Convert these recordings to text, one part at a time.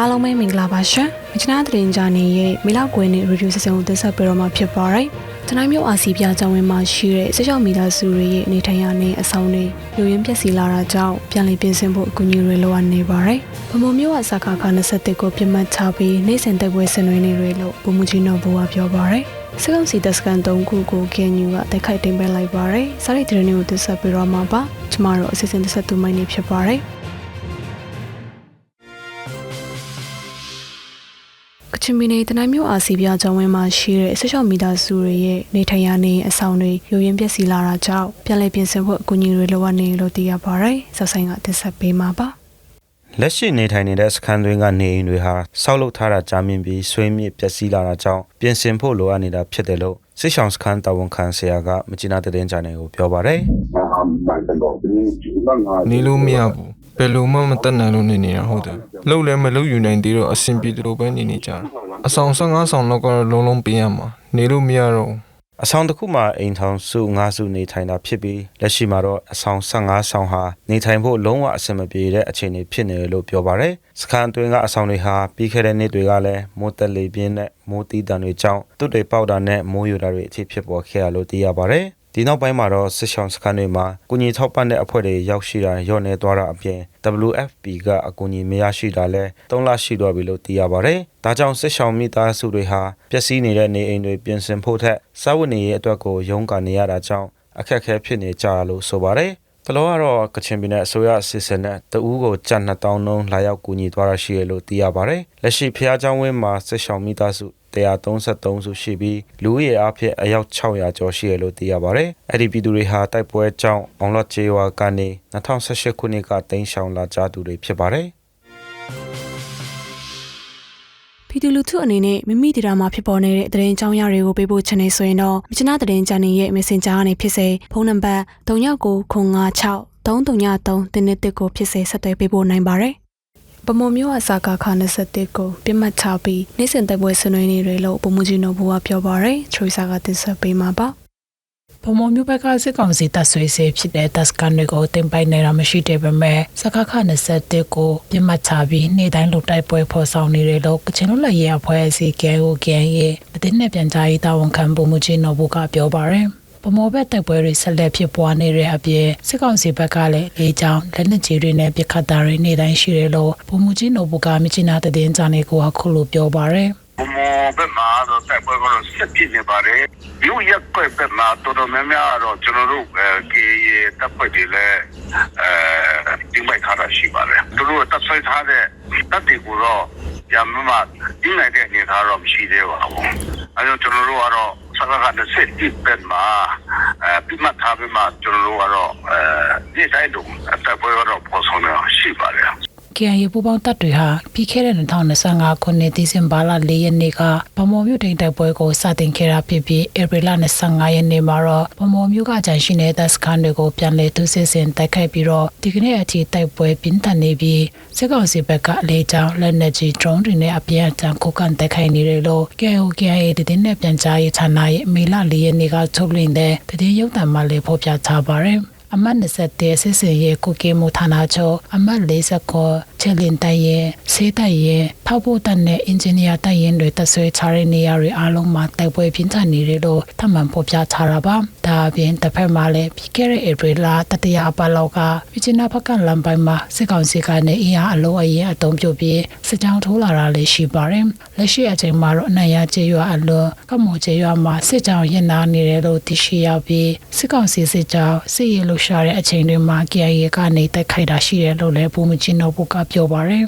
အားလုံးပဲမင်္ဂလာပါရှင်။မချနာသတင်းကြနေရဲ့မေလောက်ကွယ်နဲ့ရေဒီယိုစစံကိုတင်ဆက်ပေးတော့မှာဖြစ်ပါတယ်။တနိုင်းမျိုးအာစီပြကျောင်းဝင်းမှာရှိတဲ့ဆက်ရောက်မီသားစုတွေရဲ့အနေထိုင်ရနေအဆောင်တွေလူရင်းပြက်စီလာတာကြောင့်ပြန်လည်ပြင်ဆင်ဖို့အကူအညီတွေလိုအပ်နေပါတယ်။ဗမိုမျိုးအစခါခါ27ကိုပြတ်မှတ်ချပြီးနိုင်စင်တက်ပွဲဆင်နွှဲနေတွေလို့ပုံမှုကြီးနော်ဘူကပြောပါတယ်။စကုံစီတက်စကန်3ခုကိုကန်ယူကတိုက်ခိုက်တင်ပေးလိုက်ပါတယ်။စားရိတ်တရင်းကိုတင်ဆက်ပေးတော့မှာပါ။ကျမတို့အစီအစဉ်တစ်ဆက်သူမိုင်းနေဖြစ်ပါတယ်။ ချင်ပြည်နယ်တနိုင်းမြို့အာစီပြကျောင်းဝင်းမှာရှိတဲ့ဆက်လျှောက်မီတာစုတွေရဲ့နေထိုင်ရနေအဆောင်တွေယိုရင်းပျက်စီးလာတာကြောင့်ပြန်လည်ပြင်ဆင်ဖို့အကူအညီတွေလိုအပ်နေလို့သိရပါတယ်။ဆက်ဆိုင်ကတင်ဆက်ပေးမှာပါလက်ရှိနေထိုင်နေတဲ့စခန်းတွင်းကနေအိမ်တွေဟာဆောက်လုပ်ထားတာကြာမြင့်ပြီးဆွေးမြေ့ပျက်စီးလာတာကြောင့်ပြင်ဆင်ဖို့လိုအပ်နေတာဖြစ်တယ်လို့စစ်ဆောင်စခန်းတာဝန်ခံဆရာကမချနာတဲ့တင်ကြနေကိုပြောပါတယ်နေလို့မရဘူး ဘယ်လိုမှမတက်နိုင်လို့နေနေတာဟုတ်တယ်လှုပ်လည်းမလှုပ်ယူနိုင်သေးတော့အဆင်ပြေတယ်လို့ပဲနေနေကြတာအဆောင်15ဆောင်တော့ကတော့လုံးလုံးပေးရမှာနေလို့မရတော့ဘူးအဆောင်တစ်ခုမှာအိမ်ထောင်စု9စုနေထိုင်တာဖြစ်ပြီးလက်ရှိမှာတော့အဆောင်15ဆောင်ဟာနေထိုင်ဖို့လုံးဝအဆင်မပြေတဲ့အခြေအနေဖြစ်နေတယ်လို့ပြောပါတယ်စခန်းတွင်းကအဆောင်တွေဟာပြီးခဲ့တဲ့နှစ်တွေကလည်းမိုးတက်လေပြင်းနဲ့မိုးတီးတံတွေကြောင့်တွတ်တွေပေါက်တာနဲ့မိုးရွာတာတွေအထိဖြစ်ပေါ်ခဲ့ရလို့သိရပါတယ် ဒီနောက်ပိုင်းမှာတော့စစ်ဆောင်စခန်းတွေမှာကုညီထောက်ပံ့တဲ့အဖွဲ့တွေရောက်ရှိတာညော့နေသွားတာအပြင် WFP ကအကူအညီမရရှိတာလည်း၃လရှိသွားပြီလို့သိရပါတယ်။ဒါကြောင့်စစ်ဆောင်မိသားစုတွေဟာပျက်စီးနေတဲ့နေအိမ်တွေပြင်ဆင်ဖို့ထက်စားဝတ်နေရေးအတွက်ကိုရုန်းကန်နေရတာကြောင့်အခက်အခဲဖြစ်နေကြတာလို့ဆိုပါတယ်။တလောကတော့ကချင်ပြည်နယ်အစိုးရအစီအစဉ်နဲ့တဦးကိုကြက်2000လုံးလာရောက်ကူညီသွားရရှိရလို့သိရပါတယ်။လက်ရှိဖျားချောင်းဝင်းမှာစစ်ဆောင်မိသားစု 133စုရှိပြီးလူဦးရေအဖြစ်အယောက်600ကျော်ရှိရလို့သိရပါတယ်။အဲ့ဒီပြည်သူတွေဟာတိုက်ပွဲကြောင့်အောင်လော့ချေဝါကနေ2018ခုနှစ်ကတိမ်းရှောင်လာကြသူတွေဖြစ်ပါတယ်။။ပြည်သူလူထုအနေနဲ့မိမိဒေတာမှာဖြစ်ပေါ်နေတဲ့သတင်းကြောင်းရတွေကိုပေးပို့ချင်နေဆိုရင်တော့မချနာသတင်းချန်နယ်ရဲ့ Messenger ကနေဖြစ်စေဖုန်းနံပါတ်3996 333တင်းတစ်တစ်ကိုဖြစ်စေဆက်သွယ်ပေးပို့နိုင်ပါတယ်။ ပမုံမျိုးအစာကခါ27ကိုပြတ်မှတ်ချပြီးနိုင်စင်တိုက်ပွဲဆင်နွှဲနေတယ်လို့ပုံမှုကြီးနော်ဘူကပြောပါရယ်ထရီဆာကတင်ဆက်ပေးမှာပါဗမောမျိုးဘက်ကစစ်ကောင်စီတပ်ဆွေးစေဖြစ်တဲ့တပ်စကန်တွေကိုတင်ပိုင်နေတာမရှိတဲ့ပေမဲ့စကခ21ကိုပြစ်မှတ်ချပြီးနေ့တိုင်းလုံတိုက်ပွဲဖော်ဆောင်နေတယ်လို့ကချင်လူလက်ရအဖွဲ့အစည်း KOKN ရဲ့အတင်းနဲ့ပြန်ကြားရေးတာဝန်ခံပုံမှုချင်းနော်ဘူကပြောပါရယ် ဗမောဘက်တိုက်ပွဲတွေဆက်လက်ဖြစ်ပွားနေတဲ့အပြင်စစ်ကောင်စီဘက်ကလည်းလေကြောင်းလက်နက်ကြီးတွေနဲ့ပစ်ခတ်တာတွေနေ့တိုင်းရှိတယ်လို့ပုံမှုချင်းနော်ဘူကမြချနာတဲ့တင်ကြနေကိုအခုလိုပြောပါရယ်ဘုံဘက်မှာတော့တိုက်ပွဲကတော့ဆက်ပြည့်နေပါတယ်။ဒီရက်ကွက်ဘက်မှာတော်တော်များများတော့ကျွန်တော်တို့ကေရတပ်ဖွဲ့တွေလည်းအဲဒီမိုက်ထားတာရှိပါတယ်။သူတို့တပ်ဆွဲထားတဲ့တပ်တွေကိုတော့ရမမဒီနိုင်တဲ့အနေထားတော့မရှိသေးပါဘူး။အဲတော့ကျွန်တော်တို့ကတော့ ဆက်ကကတဲ့စစ်တစ်ဘက်မှာအဲပြမထားပြီးမှကျွန်တော်တို့ကတော့အဲဒီတိုင်းတော့တပ်ပွဲကတော့ပေါ်ဆောင်နေရှိပါတယ်။ KIA ပူပေါင်းတပ်တွေဟာပြီးခဲ့တဲ့2025ခုနှစ်ဒီဇင်ဘာလ4ရက်နေ့ကဗမော်မြို့တိန်တိုက်ပွဲကိုစတင်ခဲ့တာဖြစ်ပြီးဧပြီလ25ရက်နေ့မှာတော့ဗမော်မြို့ကကြန့်ရှိနေတဲ့စခန်းတွေကိုပြန်လည်သူစစ်ဆင်တိုက်ခိုက်ပြီးတော့ဒီကနေ့အထိတိုက်ပွဲပြင်းထန်နေပြီးစစ်ကောင်စီဘက်ကအလေးကြောင်းလက်နက်ကြီး drone တွေနဲ့အပြင်းအထန်ခုခံတိုက်ခိုက်နေတယ်လို့ KIO KIA တည်င်းနဲ့ပြန်ကြားရေးဌာနရဲ့မေလ4ရက်နေ့ကထုတ်လွှင့်တဲ့တည်င်းရုပ်သံမှလည်းဖော်ပြထားပါတယ်။အမတ်21စစ်စင်ရဲ့ကုကေမူဌာနချုပ်အမတ်49 ချယ်လင်တိုင်ရဲ့ဆေးတိုင်ရဲ့ထောက်ဖို့တက်နဲ့အင်ဂျင်နီယာတိုင်ရင်တွေတဆွဲချတဲ့နေရာတွေအားလုံးမှာတိုက်ပွဲပြင်းထန်နေတယ်လို့ထပ်မံဖော်ပြထားတာပါဒါအပြင်တစ်ဖက်မှာလည်းပြီးခဲ့တဲ့ဧပြီလတတိယအပတ်လောက်ကဝီချနာဖက်ကလမ်ပိုင်းမှာစစ်ကောင်စီကနေအင်အားအလုံးအရင်အတုံးပြုတ်ပြီးစစ်ကြောင်းထိုးလာတာလည်းရှိပါတယ်လက်ရှိအချိန်မှာတော့အနိုင်ရကျေးရွာအလွန်ကမော်ကျေးရွာမှာစစ်ကြောင်းရင်နာနေတယ်လို့သိရှိရပြီးစစ်ကောင်စီစစ်ကြောင်းစစ်ရေးလှုပ်ရှားတဲ့အချိန်တွေမှာ KIA ကနေတိုက်ခိုက်တာရှိတယ်လို့လည်းဘူမချင်းတော့ဘုကပြောပါတယ်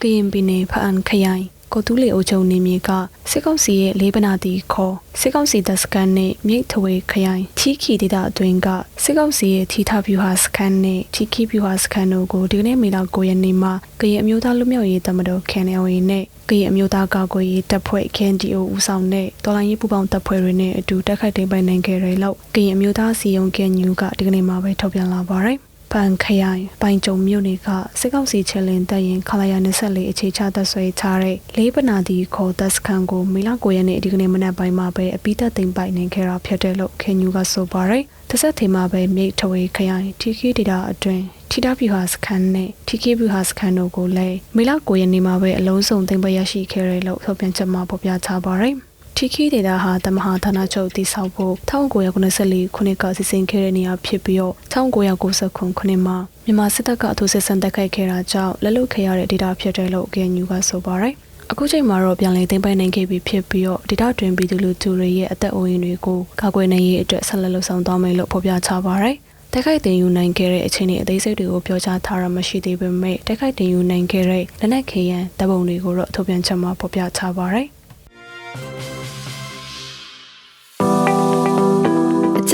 ကရင်ပြည်နယ်ဖအန်ခရိုင်ကိုတူးလီအိုချုံနေမြေကစစ်ကောင်စီရဲ့လေးပနာတီခေါ်စစ်ကောင်စီတပ်စခန်းနဲ့မြိတ်ထွေခရိုင်ထီခီဒေတာအတွင်းကစစ်ကောင်စီရဲ့ထီထဗျူဟာစခန်းနဲ့ထီခီဗျူဟာစခန်းတို့ကိုဒီကနေ့မေလ9ရက်နေ့မှာကရင်အမျိုးသားလူမျိုးရေးတမတော် KNL နဲ့ကရင်အမျိုးသားကာကွယ်ရေးတပ်ဖွဲ့ KNDO ဦးဆောင်တဲ့တော်လိုင်းရေးပူးပေါင်းတပ်ဖွဲ့တွေနဲ့အတူတိုက်ခိုက်သိမ်းပိုင်နိုင်ခဲ့တယ်လို့ကရင်အမျိုးသားစီယုံ KNU ကဒီကနေ့မှာပဲထုတ်ပြန်လာပါတယ် ပန်ခရိုင်ပိုင်ကြုံမြို့နယ်ကစစ်ကောင်စီချယ်လင်တပ်ရင်ခလာရ24အခြေချတပ်ဆွဲထားတဲ့လေးပနာတီခေါ်တပ်စခန်းကိုမေလ9ရက်နေ့ဒီကနေ့မနက်ပိုင်းမှာပဲအပိသက်သိမ်းပိုက်နိုင်ခဲ့တာဖြစ်တယ်လို့ခင်ယူကဆိုပါရယ်တစ်ဆက်သေးမှာပဲမြိတ်ထဝေခရိုင်ထီခီဒေတာအတွင်းထီတာပြူဟာစခန်းနဲ့ထီကေပြူဟာစခန်းတို့ကိုလည်းမေလ9ရက်နေ့မှာပဲအလုံးစုံသိမ်းပိုက်ရရှိခဲ့တယ်လို့ထုတ်ပြန်ချက်မှာဖော်ပြထားပါတယ်။ ထီခီဒေတာဟာတမဟာဌာနချုပ်တည်ဆောက်ဖို့1994ခုနှစ်ကစီစဉ်ခဲ့တဲ့နေရာဖြစ်ပြီးတော့1990ခုနှစ်မှာမြန်မာစစ်တပ်ကအထူးစစ်ဆင်တိုက်ခိုက်ခဲ့တာကြောင့်လက်လွတ်ခဲ့ရတဲ့ဒေတာဖြစ်တယ်လို့ KNU ကဆိုပါတယ်။အခုချိန်မှာတော့ပြန်လည်သိမ်းပိုက်နိုင်ခဲ့ပြီဖြစ်ပြီးတော့ဒေတာတွင်ပြည်သူလူထုတွေရဲ့အသက်အိုးအိမ်တွေကိုကာကွယ်နိုင်ရေးအတွက်ဆက်လက်လှုပ်ဆောင်သွားမယ်လို့ဖော်ပြထားပါတယ်။တိုက်ခိုက်တင်ယူနိုင်ခဲ့တဲ့အခြေအနေအသေးစိတ်တွေကိုပြောကြားထားရမရှိသေးပေမဲ့တိုက်ခိုက်တင်ယူနိုင်ခဲ့တဲ့လက်နက်ခဲယမ်းတပ်ပုံတွေကိုတော့ထုတ်ပြန်ချက်မှာဖော်ပြထားပါတယ်။